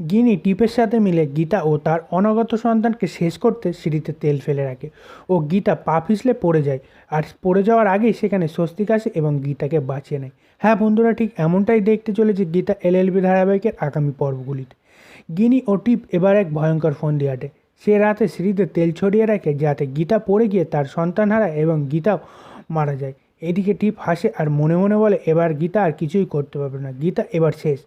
গিনি টিপের সাথে মিলে গীতা ও তার অনাগত সন্তানকে শেষ করতে সিঁড়িতে তেল ফেলে রাখে ও গীতা পা পিছলে পড়ে যায়। আর পড়ে যাওয়ার আগেই সেখানে স্বস্তিক আসে এবং গীতাকে বাঁচিয়ে নেয়। হ্যাঁ বন্ধুরা, ঠিক এমনটাই দেখতে চলেছে গীতা এল এলএলবি ধারাবাহিকের আগামী পর্বগুলিতে। গিনি ও টিপ এবার এক ভয়ঙ্কর ফন্দি আটে। সে রাতে সিঁড়িতে তেল ছড়িয়ে রাখে যাতে গীতা পড়ে গিয়ে তার সন্তান হারায় এবং গীতাও মারা যায়। এদিকে টিপ হাসে আর মনে মনে বলে, এবার গীতা আর কিছুই করতে পারবে না। গীতা এবার শেষ।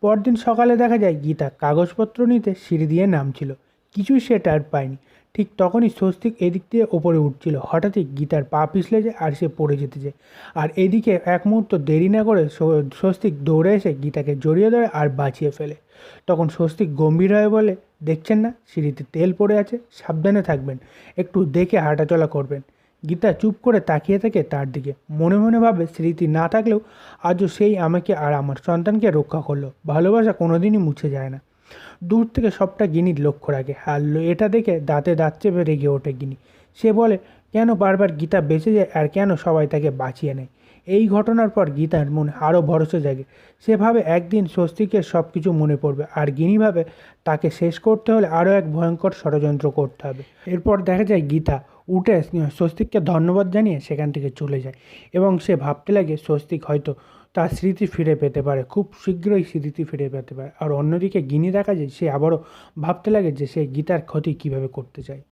পরদিন সকালে দেখা যায় গীতা কাগজপত্র নিতে সিঁড়ি দিয়ে নামছিল। কিছুই সে টার পায়নি। ঠিক তখনই স্বস্তিক এদিক দিয়ে ওপরে উঠছিল। হঠাৎই গীতার পা পিছলে যায় আর সে পড়ে যেতে যায়। আর এদিকে এক মুহূর্ত দেরি না করে স্বস্তিক দৌড়ে এসে গীতাকে জড়িয়ে ধরে আর বাঁচিয়ে ফেলে। তখন স্বস্তিক গম্ভীর হয়ে বলে, দেখছেন না, সিঁড়িতে তেল পড়ে আছে, সাবধানে থাকবেন। একটু দেখে হাঁটাচলা করবেন। গীতা চুপ করে তাকিয়ে থাকে তার দিকে। মনে মনে ভাবে স্মৃতি না থাকলেও আজও সেই আমাকে আর আমার সন্তানকে রক্ষা করল। ভালোবাসা কোনোদিনই মুছে যায় না। দূর থেকে সবটা গিনির লক্ষ্য রাখে। আর লো- এটা দেখে দাঁতে দাঁত চেপে রেগে ওঠে গিনি। সে বলে, কেন বারবার গীতা বেঁচে যায় আর কেন সবাই তাকে বাঁচিয়ে নেয়? এই ঘটনার পর গীতার মনে আরও ভরসা জাগে। সেভাবে একদিন স্বস্তিকের সব কিছু মনে পড়বে। আর গিনি ভাবে তাকে শেষ করতে হলে আরও এক ভয়ঙ্কর ষড়যন্ত্র করতে হবে। এরপর দেখা যায় গীতা উঠে স্বস্তিককে ধন্যবাদ জানিয়ে সেখান থেকে চলে যায় এবং সে ভাবতে লাগে স্বস্তিক হয়তো তার স্মৃতি ফিরে পেতে পারে, খুব শীঘ্রই স্মৃতি ফিরে পেতে পারে। আর অন্যদিকে গিনি দেখা যায়, সে আবারও ভাবতে লাগে যে সে গীতার ক্ষতি কীভাবে করতে চায়।